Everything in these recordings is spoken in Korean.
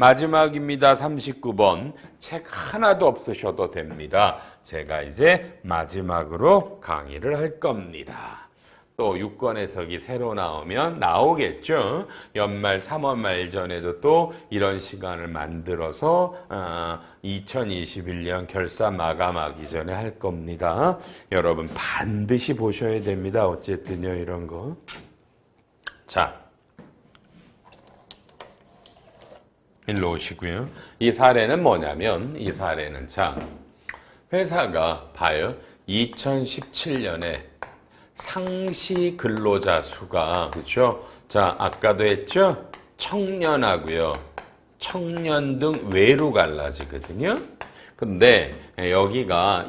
마지막입니다. 39번. 책 하나도 없으셔도 됩니다. 제가 이제 마지막으로 강의를 할 겁니다. 또 6권 해석이 새로 나오면 나오겠죠. 연말 3월 말 전에도 또 이런 시간을 만들어서 어, 2021년 결산 마감하기 전에 할 겁니다. 여러분 반드시 보셔야 됩니다. 어쨌든요 이런 거. 자. 일로 오시고요. 이 사례는 뭐냐면 이 사례는 자 회사가 봐요. 2017년에 상시 근로자 수가 그렇죠? 자 아까도 했죠? 청년하고요. 청년 등 외로 갈라지거든요. 근데 여기가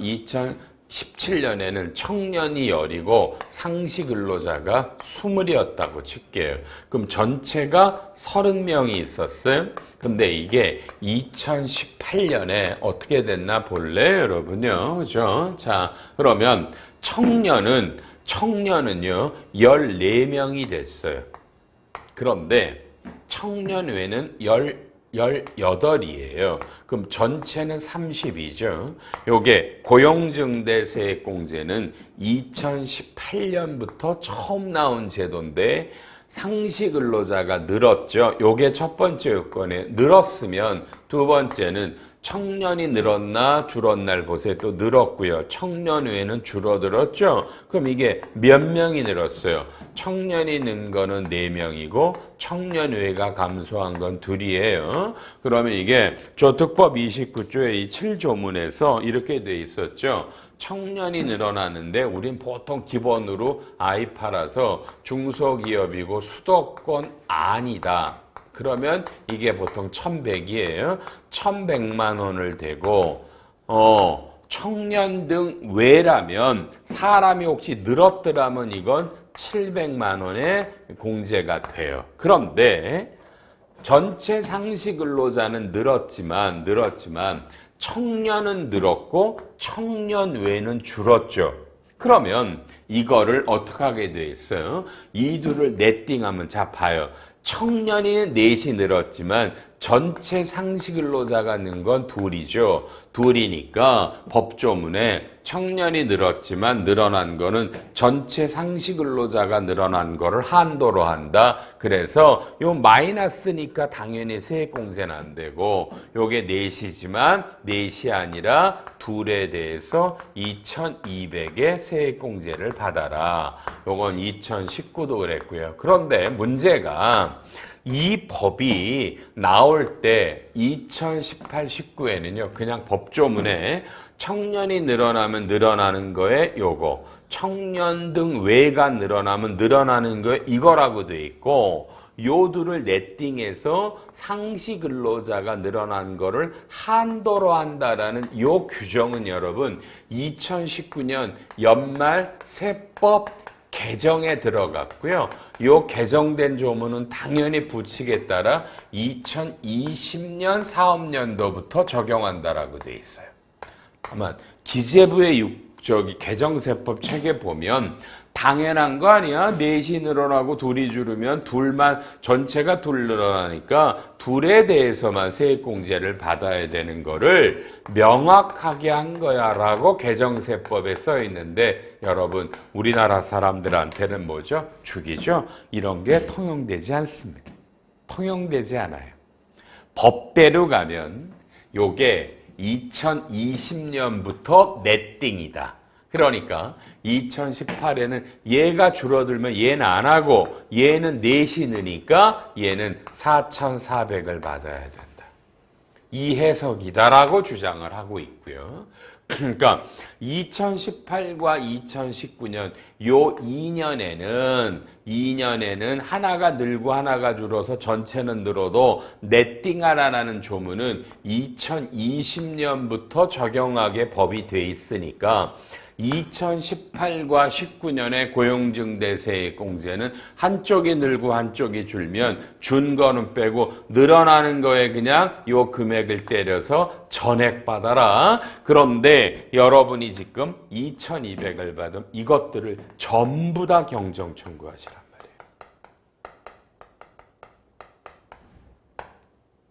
2017년에는 청년이 열이고 상시 근로자가 20이었다고 칠게요. 그럼 전체가 30명이 있었어요. 근데 이게 2018년에 어떻게 됐나 볼래요, 여러분요. 그죠? 자, 그러면 청년은, 청년은요, 14명이 됐어요. 그런데 청년 외는 10, 18이에요. 그럼 전체는 30이죠. 요게 고용증대세액공제는 2018년부터 처음 나온 제도인데 상시 근로자가 늘었죠. 요게 첫 번째 요건에 늘었으면 두 번째는 청년이 늘었나 줄었나를 보세요. 또 늘었고요. 청년 외에는 줄어들었죠. 그럼 이게 몇 명이 늘었어요? 청년이 는 거는 네명이고 청년 외가 감소한 건 둘이에요. 그러면 이게 저 특법 29조의 이 7조문에서 이렇게 돼 있었죠. 청년이 늘어나는데 우린 보통 기본으로 아이 팔아서 중소기업이고 수도권 아니다. 그러면 이게 보통 1100이에요. 1100만 원을 대고 어 청년 등 외라면 사람이 혹시 늘었더라면 이건 700만 원의 공제가 돼요. 그런데 전체 상시 근로자는 늘었지만 늘었지만 청년은 늘었고 청년 외는 줄었죠. 그러면 이거를 어떻게 하게 돼 있어요? 이 둘을 네팅하면 자 봐요. 청년이 넷이 늘었지만 전체 상시 근로자가 는 건 둘이죠. 둘이니까 법조문에 청년이 늘었지만 늘어난 거는 전체 상시 근로자가 늘어난 거를 한도로 한다. 그래서 요 마이너스니까 당연히 세액공제는 안 되고 요게 넷이지만 넷이 아니라 둘에 대해서 2200의 세액공제를 받아라. 요건 2019도 그랬고요. 그런데 문제가 이 법이 나올 때 2018, 19에는요, 그냥 법조문에 청년이 늘어나면 늘어나는 거에 요거, 청년 등 외가 늘어나면 늘어나는 거에 이거라고 돼 있고, 요들을 네팅해서 상시 근로자가 늘어난 거를 한도로 한다라는 요 규정은 여러분 2019년 연말 세법 개정에 들어갔고요. 요 개정된 조문은 당연히 부칙에 따라 2020년 사업년도부터 적용한다라고 돼 있어요. 다만 기재부의 육, 저기 개정세법 책에 보면 당연한 거 아니야? 넷이 늘어나고 둘이 줄으면 둘만 전체가 둘 늘어나니까 둘에 대해서만 세액공제를 받아야 되는 거를 명확하게 한 거야라고 개정세법에 써 있는데 여러분 우리나라 사람들한테는 뭐죠? 죽이죠? 이런 게 통용되지 않습니다. 통용되지 않아요. 법대로 가면 요게 2020년부터 네띵이다. 그러니까 2018에는 얘가 줄어들면 얘는 안 하고 얘는 넷이 느니까 얘는 4,400을 받아야 된다. 이 해석이다라고 주장을 하고 있고요. 그러니까 2018과 2019년 요 2년에는 2년에는 하나가 늘고 하나가 줄어서 전체는 늘어도 네띵하라는 조문은 2020년부터 적용하게 법이 돼 있으니까 2018과 19년의 고용증 대세의 공제는 한쪽이 늘고 한쪽이 줄면 준 거는 빼고 늘어나는 거에 그냥 요 금액을 때려서 전액 받아라. 그런데 여러분이 지금 2200을 받음 이것들을 전부 다 경정 청구하시란 말이에요.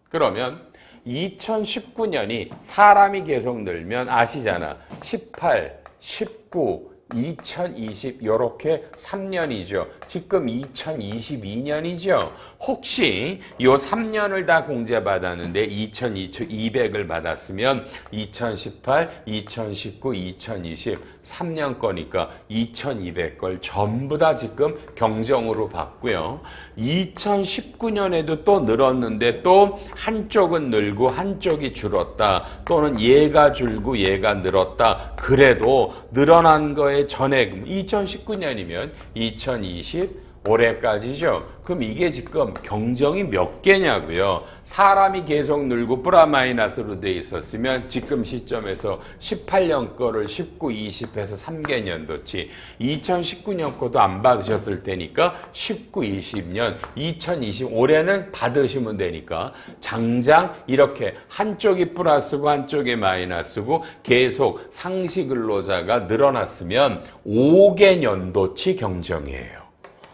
그러면 2019년이 사람이 계속 늘면 아시잖아. 18, 19, 2020 요렇게 3년이죠. 지금 2022년이죠. 혹시 요 3년을 다 공제받았는데 2020 200을 받았으면 2018, 2019, 2020 3년 거니까 2200걸 전부 다 지금 경정으로 받고요. 2019년에도 또 늘었는데 또 한쪽은 늘고 한쪽이 줄었다. 또는 얘가 줄고 얘가 늘었다. 그래도 늘어난 거에 전액 2019년이면 2020 올해까지죠. 그럼 이게 지금 경정이 몇 개냐고요. 사람이 계속 늘고 플라 마이너스로 돼 있었으면 지금 시점에서 18년 거를 19, 20해서 3개년도치 2019년 거도 안 받으셨을 테니까 19, 20년 2020 올해는 받으시면 되니까 장장 이렇게 한쪽이 플러스고 한쪽이 마이너스고 계속 상시 근로자가 늘어났으면 5개년도치 경정이에요.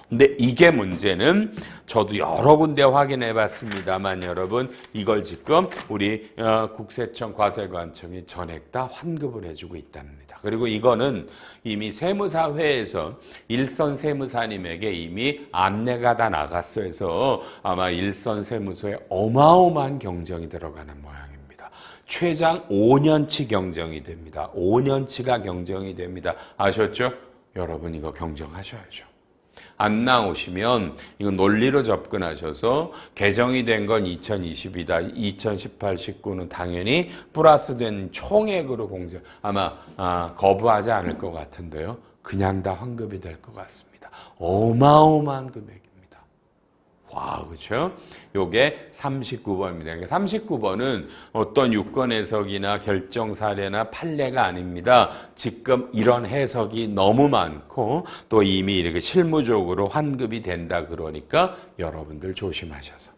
근데 이게 문제는 저도 여러 군데 확인해 봤습니다만 여러분 이걸 지금 우리 어, 국세청 과세관청이 전액 다 환급을 해주고 있답니다. 그리고 이거는 이미 세무사회에서 일선 세무사님에게 이미 안내가 다 나갔어 해서 아마 일선 세무소에 어마어마한 경정이 들어가는 모양입니다. 최장 5년치 경정이 됩니다. 5년치가 경정이 됩니다. 아셨죠? 여러분 이거 경정하셔야죠. 안 나오시면 이거 논리로 접근하셔서 개정이 된 건 2020이다. 2018, 19는 당연히 플러스된 총액으로 공제 아마 아, 거부하지 않을 것 같은데요. 그냥 다 환급이 될 것 같습니다. 어마어마한 금액입니다. 와, 그렇죠? 요게 39번입니다. 39번은 어떤 유권 해석이나 결정 사례나 판례가 아닙니다. 지금 이런 해석이 너무 많고 또 이미 이렇게 실무적으로 환급이 된다 그러니까 여러분들 조심하셔서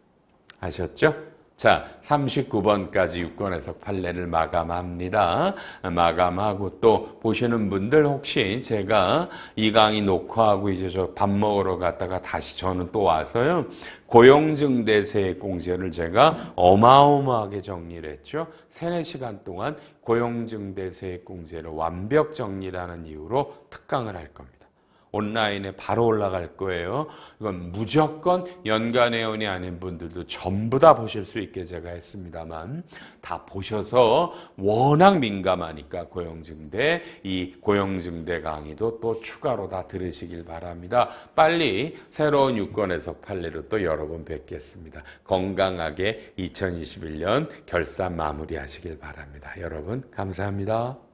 아셨죠? 자, 39번까지 유권 해석 판례를 마감합니다. 마감하고 또 보시는 분들 혹시 제가 이 강의 녹화하고 이제 저 밥 먹으러 갔다가 다시 저는 또 와서요. 고용증대세 공제를 제가 어마어마하게 정리를 했죠. 세네 시간 동안 고용증대세 공제를 완벽 정리라는 이유로 특강을 할 겁니다. 온라인에 바로 올라갈 거예요. 이건 무조건 연간 회원이 아닌 분들도 전부 다 보실 수 있게 제가 했습니다만 다 보셔서 워낙 민감하니까 고용증대 이 고용증대 강의도 또 추가로 다 들으시길 바랍니다. 빨리 새로운 유권에서 판례로 또 여러 번 뵙겠습니다. 건강하게 2021년 결산 마무리하시길 바랍니다. 여러분 감사합니다.